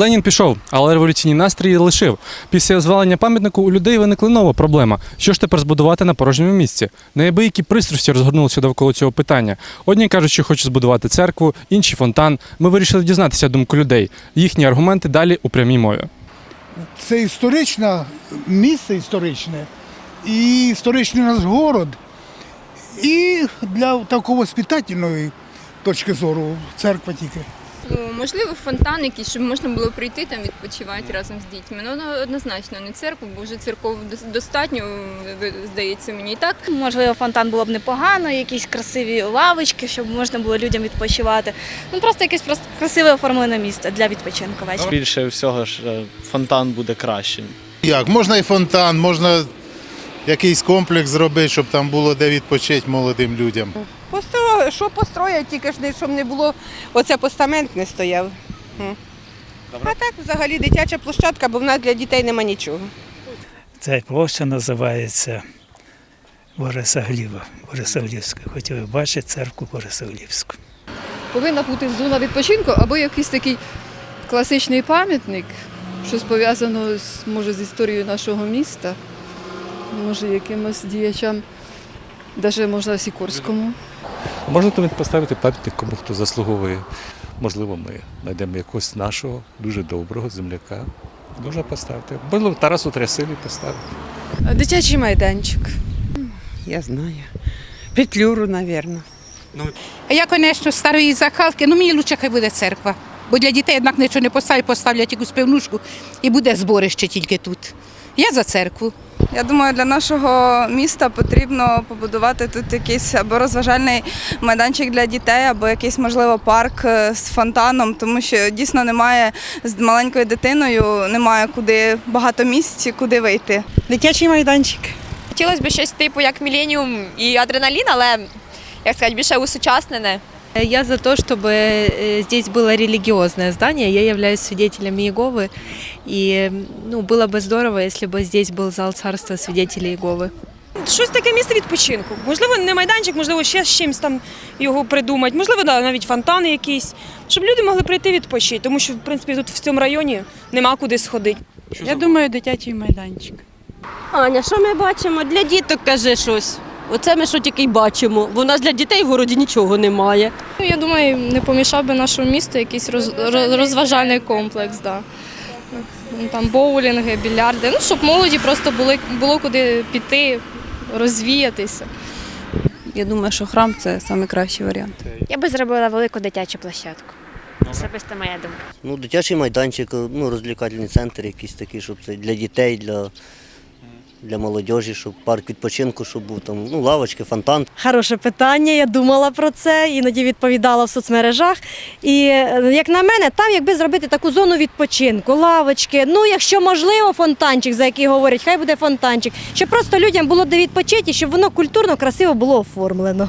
Ленін пішов, але революційні настрої лишив. Після звалення пам'ятнику у людей виникла нова проблема. Що ж тепер збудувати на порожньому місці? Неабиякі пристрасті розгорнулися довкола цього питання. Одні кажуть, що хочуть збудувати церкву, інші фонтан. Ми вирішили дізнатися думку людей. Їхні аргументи далі у прямій мові. Це історичне місце історичне і історичний наш город. І для такого спитательної точки зору церква тільки. Ну, можливо, фонтан якийсь, щоб можна було прийти там відпочивати разом з дітьми. Ну, ну, однозначно, не церкву, бо вже церков дос- достатньо, ви- здається мені і так. Можливо, фонтан було б непогано, якісь красиві лавочки, щоб можна було людям відпочивати. Ну просто якесь просто красиве оформлене місце для відпочинку ввечері. Більше всього ж е, фонтан буде кращим. Як? Можна і фонтан, можна якийсь комплекс зробити, щоб там було де відпочити молодим людям. Постро... Що построять, тільки ж не щоб не було, оце постамент не стояв. М. А так взагалі дитяча площадка, бо в нас для дітей нема нічого. Ця площа називається Борисогліва, Борисоглівська. Хотів би бачити церкву Борисоглівську. повинна бути зона відпочинку або якийсь такий класичний пам'ятник, щось пов'язано з може з історією нашого міста, може якимось діячам, навіть можна Сікорському. Можна там поставити пам'ятник, кому хто заслуговує. Можливо, ми знайдемо якогось нашого дуже доброго земляка. Можна поставити. Можливо, Тарасу Трясилі поставити. Дитячий майданчик. Я знаю. Петлюру, мабуть. Я, звісно, старої закалки, ну мені краще хай буде церква. Бо для дітей однак нічого не поставлять, поставлять якусь пивнушку і буде зборище тільки тут. Я за церкву. Я думаю, для нашого міста потрібно побудувати тут якийсь або розважальний майданчик для дітей, або якийсь, можливо, парк е, з фонтаном, тому що дійсно немає з маленькою дитиною, немає куди багато місць, куди вийти. Дитячий майданчик. Хотілося б щось типу як Міленіум і Адреналін, але як сказати, більше усучаснене. Я за то, чтобы э, здесь было религиозное здание. Я являюсь свидетелем Иеговы. И ну, было бы здорово, если бы здесь был зал царства свидетелей Иеговы. Щось таке місце відпочинку. Можливо, не майданчик, можливо, ще з чимось там його придумати. Можливо, да, навіть фонтани якісь, щоб люди могли прийти відпочити, тому що, в принципі, тут в цьому районі нема куди сходити. Я думаю, дитячий майданчик. Аня, що ми бачимо? Для діток кажи щось. Оце ми що тільки й бачимо, бо у нас для дітей в городі нічого немає. Ну, Я думаю, не помішав би нашому місту якийсь роз, роз- розважальний комплекс. Да. Ну, Там боулінги, більярди, ну, щоб молоді просто були, було куди піти, розвіятися. Я думаю, що храм це найкращий варіант. Я би зробила велику дитячу площадку. Особисто моя думка. Ну, дитячий майданчик, ну, розвлікательний центр якийсь такий, щоб це для дітей, для, для молодіжі, щоб парк відпочинку, щоб був там, ну, лавочки, фонтан. Хороше питання. Я думала про це, іноді відповідала в соцмережах. І е, як на мене, там якби зробити таку зону відпочинку, лавочки. Ну, якщо можливо, фонтанчик, за який говорять, хай буде фонтанчик, щоб просто людям було де відпочити, щоб воно культурно, красиво було оформлено.